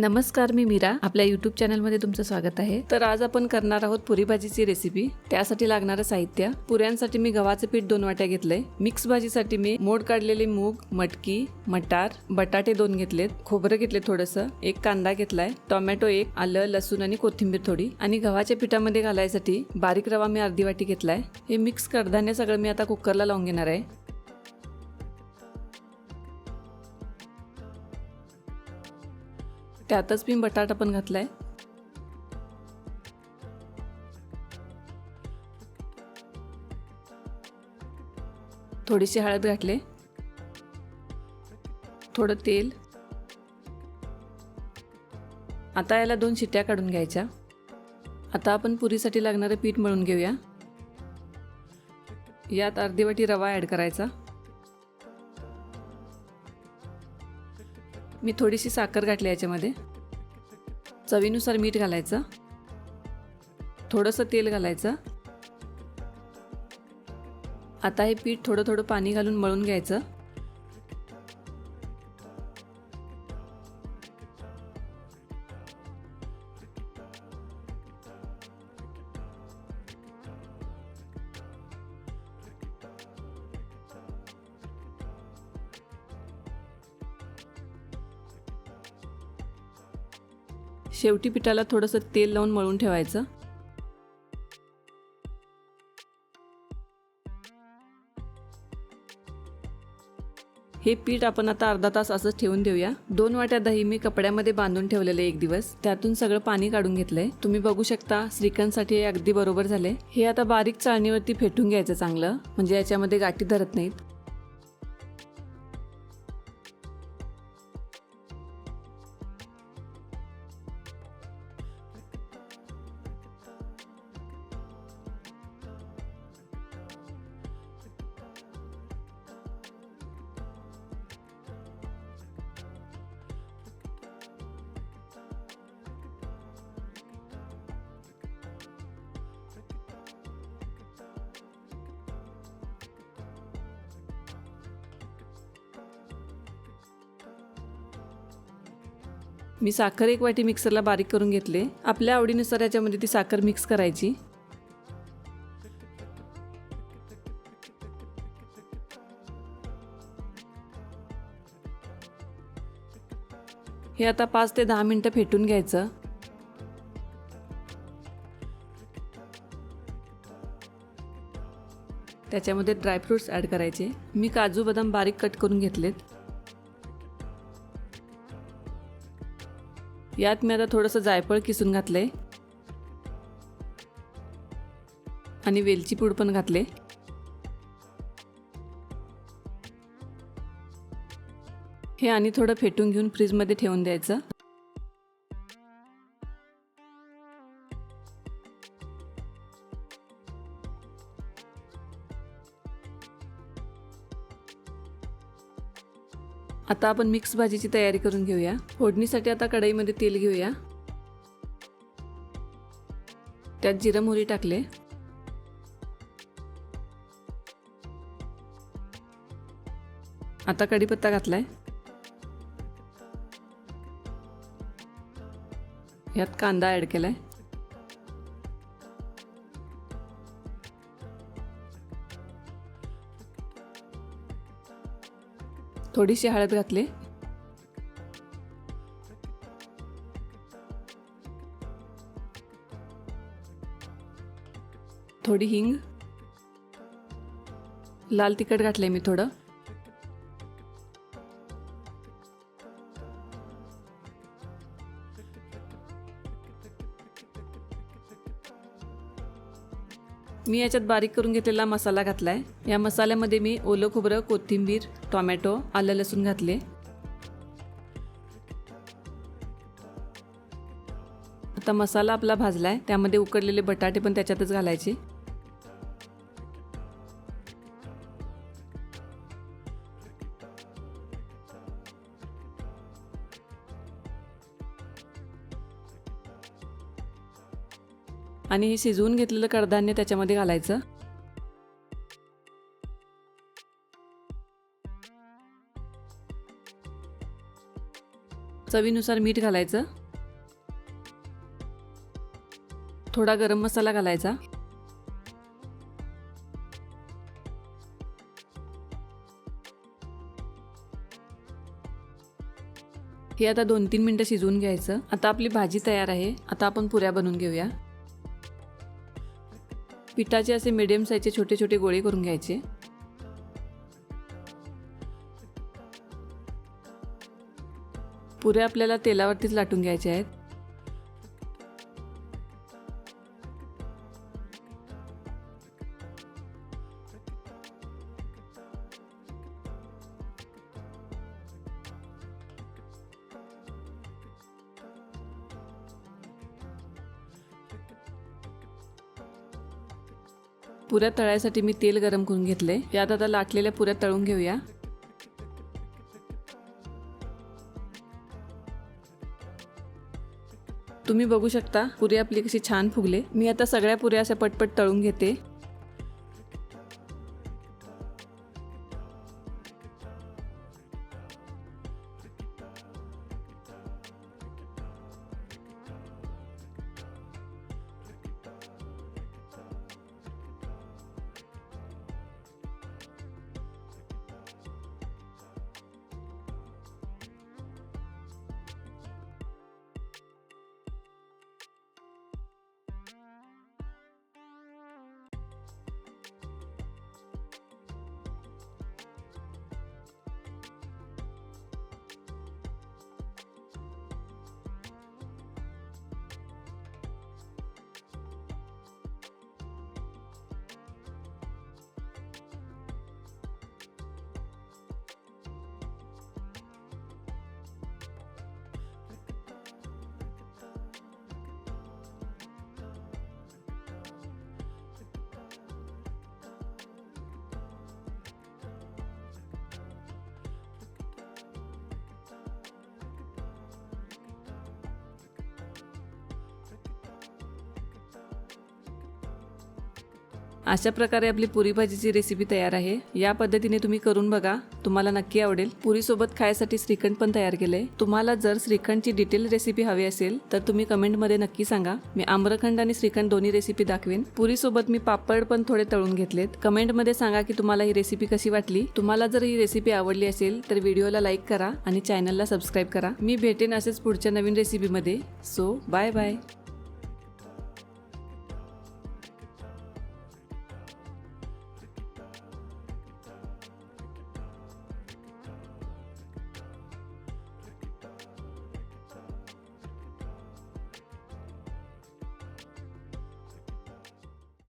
नमस्कार मी मीरा. आपल्या युट्यूब चॅनलमध्ये तुमचं स्वागत आहे. तर आज आपण करणार आहोत पुरी भाजीची रेसिपी त्यासाठी लागणारं साहित्य. पुऱ्यांसाठी मी गव्हाचं पीठ दोन वाट्या घेतलंय. मिक्स भाजीसाठी मी मोड काढलेले मूग मटकी मटार बटाटे दोन घेतलेत. खोबरं घेतले थोडंसं. एक कांदा घेतलाय. टोमॅटो एक आलं लसूण आणि कोथिंबीर थोडी. आणि गव्हाच्या पिठामध्ये घालायसाठी बारीक रवा मी अर्धी वाटी घेतलाय. हे मिक्स कडधान्य सगळं मी आता कुकरला लावून घेणार आहे. त्यातच मी बटाटा पण घातला आहे थोडीशी हळद घातले. थोडं तेल. आता याला दोन शिट्ट्या काढून घ्यायच्या. आता आपण पुरीसाठी लागणारं पीठ मळून घेऊया. यात अर्धी वाटी रवा ॲड करायचा. मी थोडीशी साखर घातली याच्यामध्ये. चवीनुसार मीठ घालायचं. थोडंसं तेल घालायचं. आता हे पीठ थोडं थोडं पाणी घालून मळून घ्यायचं. शेवटी पिठाला थोडंसं तेल लावून मळून ठेवायचं. हे पीठ आपण आता अर्धा तास असंच ठेवून देऊया. दोन वाट्या दही मी कपड्यामध्ये बांधून ठेवलेले एक दिवस. त्यातून सगळं पाणी काढून घेतलंय. तुम्ही बघू शकता श्रीखंडसाठी हे अगदी बरोबर झाले हे आता बारीक चाळणीवरती फेटून घ्यायचं चांगलं. म्हणजे याच्यामध्ये गाठी धरत नाहीत. मी साखर एक वाटी मिक्सरला बारीक करून घेतले. आपल्या आवडीनुसार याच्यामध्ये ती साखर मिक्स करायची. हे आता पाच ते दहा मिनटं फेटून घ्यायचं. त्याच्यामध्ये ड्रायफ्रुट्स ॲड करायचे. मी काजू बदाम बारीक कट करून घेतलेत. यात मी आता थोडंसं जायफळ किसून घातलंय. आणि वेलची पूड पण घातले हे आणि थोडं फेटून घेऊन फ्रीजमध्ये ठेवून द्यायचं. आता आपण मिक्स भाजीची तयारी करून घेऊया. फोडणीसाठी आता कढईमध्ये तेल घेऊया. त्यात जिरं मोहरी टाकले. आता कढीपत्ता घातलाय. यात कांदा ॲड केलाय. थोडीशी हळद घातली. थोडी हिंग. लाल तिखट घातलंय मी थोडं. मी याच्यात बारीक करून घेतलेला मसाला घातला आहे या मसाल्यामध्ये मी ओलं खोबरं कोथिंबीर टोमॅटो आलं लसूण घातले. आता मसाला आपला भाजला आहे त्यामध्ये उकडलेले बटाटे पण त्याच्यातच घालायचे. आणि हे शिजवून घेतलेलं कडधान्य त्याच्यामध्ये घालायचं. चवीनुसार मीठ घालायचं. थोडा गरम मसाला घालायचा. हे आता दोन तीन मिनटं शिजवून घ्यायचं. आता आपली भाजी तयार आहे. आता आपण पुऱ्या बनवून घेऊया. पिठाचे असे मिडियम साईजचे छोटे छोटे गोळे करून घ्यायचे. पुऱ्या आपल्याला तेलावरतीच लाटून घ्यायच्या आहेत. पुऱ्या तळायसाठी मी तेल गरम करून घेतले यात आता लाटलेल्या पुऱ्या तळून घेऊया. तुम्ही बघू शकता पुरी आपली कशी छान फुगले. मी आता सगळ्या पुऱ्या अशा पटपट तळून घेते. अशा प्रकारे आपली पुरी भाजीची रेसिपी तयार आहे. या पद्धतीने तुम्ही करून बघा. तुम्हाला नक्की आवडेल. पुरी सोबत खायसाठी श्रीखंड पण तयार केलंय. तुम्हाला जर श्रीखंडची डिटेल रेसिपी हवी असेल तर तुम्ही कमेंटमध्ये नक्की सांगा. मी आम्रखंड आणि श्रीखंड दोन्ही रेसिपी दाखवेन. पुरी सोबत मी पापड पण थोडे तळून घेतलेत. कमेंटमध्ये सांगा की तुम्हाला ही रेसिपी कशी वाटली. तुम्हाला जर ही रेसिपी आवडली असेल तर व्हिडिओला लाईक करा आणि चॅनलला सबस्क्राईब करा. मी भेटेन असेच पुढच्या नवीन रेसिपीमध्ये सो बाय बाय